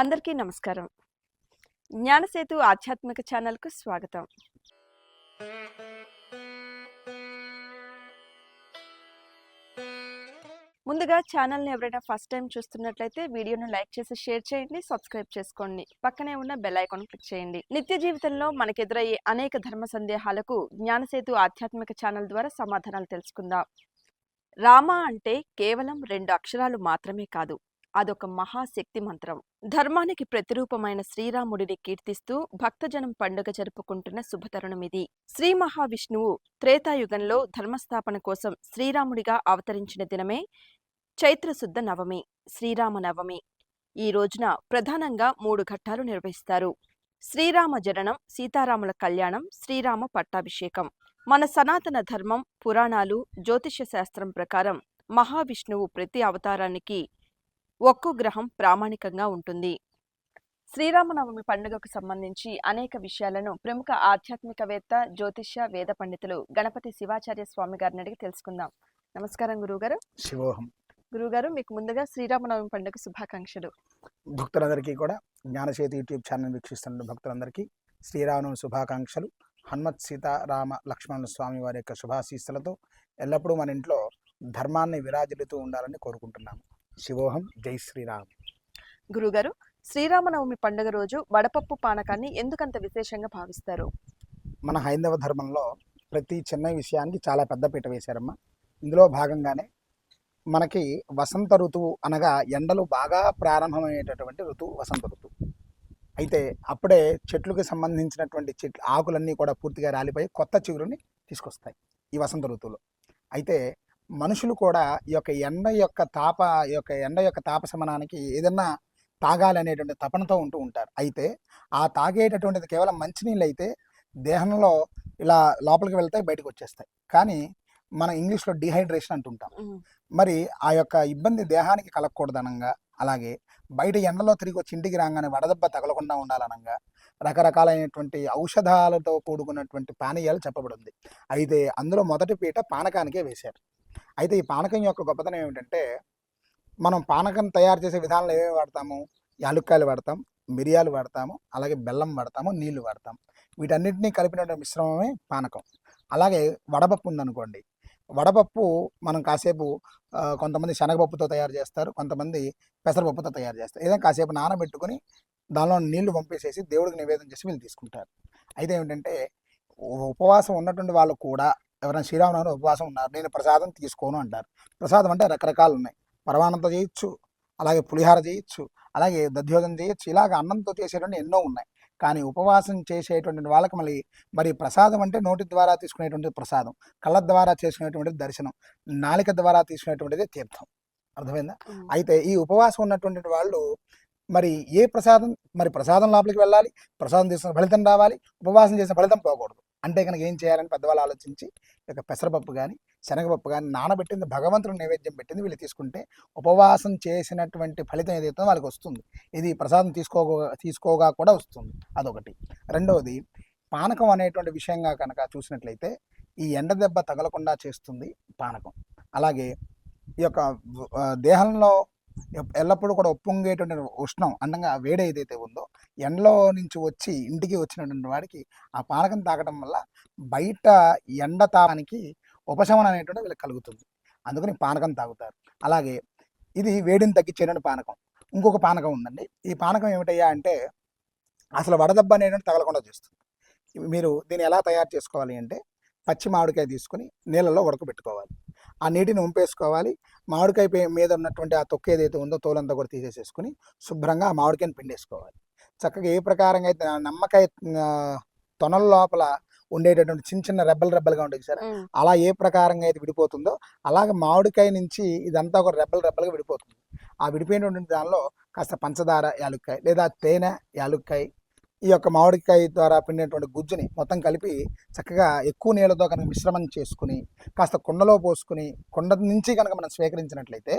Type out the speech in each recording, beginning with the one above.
అందరికీ నమస్కారం. జ్ఞానసేతు ఆధ్యాత్మిక ఛానల్కు స్వాగతం. ముందుగా ఛానల్ని ఎవరైనా ఫస్ట్ టైం చూస్తున్నట్లయితే వీడియోను లైక్ చేసి షేర్ చేయండి సబ్స్క్రైబ్ చేసుకోండి. పక్కనే ఉన్న బెల్ ఐకాన్ క్లిక్ చేయండి. నిత్య జీవితంలో మనకెదురయ్యే అనేక ధర్మ సందేహాలకు జ్ఞానసేతు ఆధ్యాత్మిక ఛానల్ ద్వారా సమాధానాలు తెలుసుకుందాం. రామ అంటే కేవలం రెండు అక్షరాలు మాత్రమే కాదు. అదొక మహాశక్తి మంత్రం. ధర్మానికి ప్రతిరూపమైన శ్రీరాముడిని కీర్తిస్తూ భక్తజనం పండుగ జరుపుకుంటున్న శుభతరుణం ఇది శ్రీ మహావిష్ణువు త్రేతాయుగంలో ధర్మస్థాపన కోసం శ్రీరాముడిగా అవతరించిన దినమే చైత్రశుద్ధ నవమి శ్రీరామ నవమి. ఈ రోజున ప్రధానంగా మూడు ఘట్టాలు నిర్వహిస్తారు. శ్రీరామ జననం సీతారాముల కళ్యాణం శ్రీరామ పట్టాభిషేకం. మన సనాతన ధర్మం పురాణాలు జ్యోతిష్య శాస్త్రం ప్రకారం మహావిష్ణువు ప్రతి అవతారానికి ఒక్కో గ్రహం ప్రామాణికంగా ఉంటుంది. శ్రీరామనవమి పండుగకు సంబంధించి అనేక విషయాలను ప్రముఖ ఆధ్యాత్మికవేత్త జ్యోతిష్య వేద పండితులు గణపతి శివాచార్య స్వామి గారిని అడిగి తెలుసుకుందాం. నమస్కారం గురువుగారు. శివోహం. గురువుగారు మీకు ముందుగా శ్రీరామనవమి పండుగ శుభాకాంక్షలు. భక్తులందరికీ కూడా జ్ఞానచేతి యూట్యూబ్ ఛానల్ వీక్షిస్తున్న భక్తులందరికీ శ్రీరామనవమి శుభాకాంక్షలు. హనుమత్ సీతారామ లక్ష్మణ స్వామి వారి యొక్క శుభాశీస్సులతో ఎల్లప్పుడూ మన ఇంట్లో ధర్మాన్ని విరాజిల్లుతూ ఉండాలని కోరుకుంటున్నాము. శివోహం జై శ్రీరామ్. గురువుగారు శ్రీరామనవమి పండుగ రోజు వడపప్పు పానకాన్ని ఎందుకంత విశేషంగా భావిస్తారు? మన హైందవ ధర్మంలో ప్రతి చిన్న విషయానికి చాలా పెద్ద పీట వేశారమ్మా. ఇందులో భాగంగానే మనకి వసంత ఋతువు అనగా ఎండలు బాగా ప్రారంభమయ్యేటటువంటి ఋతువు వసంత ఋతువు. అయితే అప్పుడే చెట్లకు సంబంధించినటువంటి చెట్లు ఆకులన్నీ కూడా పూర్తిగా రాలిపోయి కొత్త చిగురుని తీసుకొస్తాయి ఈ వసంత ఋతువులో. అయితే మనుషులు కూడా ఈ యొక్క ఎండ యొక్క తాప ఈ యొక్క ఎండ యొక్క తాపశమనానికి ఏదన్నా తాగాలి అనేటువంటి తపనతో ఉంటూ ఉంటారు. అయితే ఆ తాగేటటువంటిది కేవలం మంచినీళ్ళు అయితే దేహంలో ఇలా లోపలికి వెళ్తాయి బయటకు వచ్చేస్తాయి కానీ మనం ఇంగ్లీష్లో డిహైడ్రేషన్ అంటుంటాం. మరి ఆ యొక్క ఇబ్బంది దేహానికి కలగకూడదనంగా అలాగే బయట ఎండలో తిరిగి వచ్చి ఇంటికి రాగానే వడదెబ్బ తగలకుండా ఉండాలనంగా రకరకాలైనటువంటి ఔషధాలతో కూడుకున్నటువంటి పానీయాలు చెప్పబడింది. అయితే అందులో మొదటి పీట పానకానికే వేశారు. అయితే ఈ పానకం యొక్క గొప్పతనం ఏమిటంటే మనం పానకం తయారు చేసే విధానంలో ఏమేమి వాడతాము? యాలుక్కాయలు వాడతాం మిరియాలు వాడతాము అలాగే బెల్లం వాడతాము నీళ్ళు వాడతాం. వీటన్నిటినీ కలిపినటువంటి మిశ్రమమే పానకం. అలాగే వడపప్పు ఉందనుకోండి. వడపప్పు మనం కాసేపు కొంతమంది శనగపప్పుతో తయారు చేస్తారు కొంతమంది పెసరపప్పుతో తయారు చేస్తారు. ఏదైనా కాసేపు నానబెట్టుకుని దానిలో నీళ్ళు పంపేసేసి దేవుడికి నివేదన చేసి వీళ్ళు తీసుకుంటారు. అయితే ఏమిటంటే ఉపవాసం ఉన్నటువంటి వాళ్ళు కూడా ఎవరైనా శ్రీరామనవమి ఉపవాసం ఉన్నారు నేను ప్రసాదం తీసుకోను అంటారు. ప్రసాదం అంటే రకరకాలు ఉన్నాయి. పరమాన్నంతో చేయొచ్చు అలాగే పులిహార చేయొచ్చు అలాగే దధ్యోదం చేయొచ్చు ఇలాగ అన్నంతో చేసేటువంటి ఎన్నో ఉన్నాయి. కానీ ఉపవాసం చేసేటువంటి వాళ్ళకి మళ్ళీ మరి ప్రసాదం అంటే నోటి ద్వారా తీసుకునేటువంటి ప్రసాదం కళ్ళ ద్వారా చేసుకునేటువంటి దర్శనం నాలిక ద్వారా తీసుకునేటువంటిది తీర్థం. అర్థమైందా? అయితే ఈ ఉపవాసం ఉన్నటువంటి వాళ్ళు మరి ఏ ప్రసాదం మరి ప్రసాదం లోపలికి వెళ్ళాలి ప్రసాదం తీసుకున్న ఫలితం రావాలి ఉపవాసం చేసిన ఫలితం పోకూడదు. అంటే కనుక ఏం చేయాలని పెద్దవాళ్ళు ఆలోచించి ఈ యొక్క పెసరపప్పు కానీ శనగపప్పు కానీ నానబెట్టింది భగవంతుడు నైవేద్యం పెట్టింది వీళ్ళు తీసుకుంటే ఉపవాసం చేసినటువంటి ఫలితం ఏదైతే వాళ్ళకి వస్తుంది. ఇది ప్రసాదం తీసుకోగా తీసుకోగా కూడా వస్తుంది. అదొకటి. రెండవది పానకం అనేటువంటి విషయంగా కనుక చూసినట్లయితే ఈ ఎండ దెబ్బ తగలకుండా చేస్తుంది పానకం. అలాగే ఈ యొక్క దేహంలో ఎల్లప్పుడూ కూడా ఉప్పొంగేటువంటి ఉష్ణం అందంగా వేడి ఏదైతే ఉందో ఎండలో నుంచి వచ్చి ఇంటికి వచ్చినటువంటి వాడికి ఆ పానకం తాగడం వల్ల బయట ఎండ తాగానికి ఉపశమనం అనేటువంటి వీళ్ళకి కలుగుతుంది. అందుకని పానకం తాగుతారు. అలాగే ఇది వేడిని తగ్గించేటువంటి పానకం. ఇంకొక పానకం ఉందండి. ఈ పానకం ఏమిటయ్యా అంటే అసలు వడదెబ్బ అనేటువంటి తగలకుండా చేస్తుంది. మీరు దీన్ని ఎలా తయారు చేసుకోవాలి అంటే పచ్చి మామిడికాయ తీసుకుని నీళ్ళలో ఉడకబెట్టుకోవాలి. ఆ నీటిని ఉంపేసుకోవాలి. మామిడికాయ మీద ఉన్నటువంటి ఆ తొక్క ఏదైతే ఉందో తోలంతా కూడా తీసేసేసుకుని శుభ్రంగా ఆ మామిడికాయని పిండేసుకోవాలి. చక్కగా ఏ ప్రకారంగా అయితే నమ్మకాయ తొనల లోపల ఉండేటటువంటి చిన్న చిన్న రెబ్బలు రెబ్బలుగా ఉంటుంది సార్ అలా ఏ ప్రకారంగా అయితే విడిపోతుందో అలాగే మామిడికాయ నుంచి ఇదంతా ఒక రెబ్బలు రెబ్బలుగా విడిపోతుంది. ఆ విడిపోయినటువంటి దానిలో కాస్త పంచదార యాలుక్కాయ లేదా తేనె యాలుక్కాయ ఈ యొక్క మామిడికాయ ద్వారా పిండినటువంటి గుజ్జుని మొత్తం కలిపి చక్కగా ఎక్కువ నీళ్ళతో కనుక మిశ్రమం చేసుకుని కాస్త కుండలో పోసుకుని కుండ నుంచి కనుక మనం స్వీకరించినట్లయితే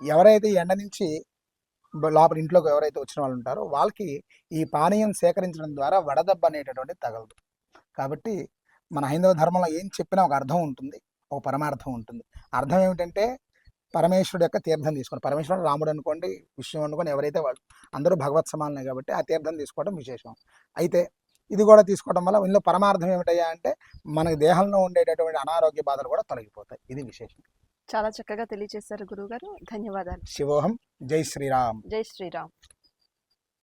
ఎవరైతే ఎండ నుంచి లోపల ఇంట్లోకి ఎవరైతే వచ్చిన వాళ్ళు ఉంటారో వాళ్ళకి ఈ పానీయం సేకరించడం ద్వారా వడదెబ్బ అనేటటువంటి తగలదు. కాబట్టి మన హైందవ ధర్మంలో ఏం చెప్పినా ఒక అర్థం ఉంటుంది ఒక పరమార్థం ఉంటుంది. అర్థం ఏమిటంటే పరమేశ్వరుడు యొక్క తీర్థం తీసుకోండి పరమేశ్వరుడు రాముడు అనుకోండి విష్ణు అనుకోండి ఎవరైతే వాళ్ళు అందరూ భగవత్ సమానమే కాబట్టి ఆ తీర్థం తీసుకోవడం విశేషం. అయితే ఇది కూడా తీసుకోవడం వల్ల ఇందులో పరమార్థం ఏమిటయ్యా అంటే మన దేహంలో ఉండేటటువంటి అనారోగ్య బాధలు కూడా తొలగిపోతాయి. ఇది విశేషం. చాలా చక్కగా తెలియజేశారు గురుగారు ధన్యవాదాలు. శివోహం. జై శ్రీరామ్. జై శ్రీరామ్.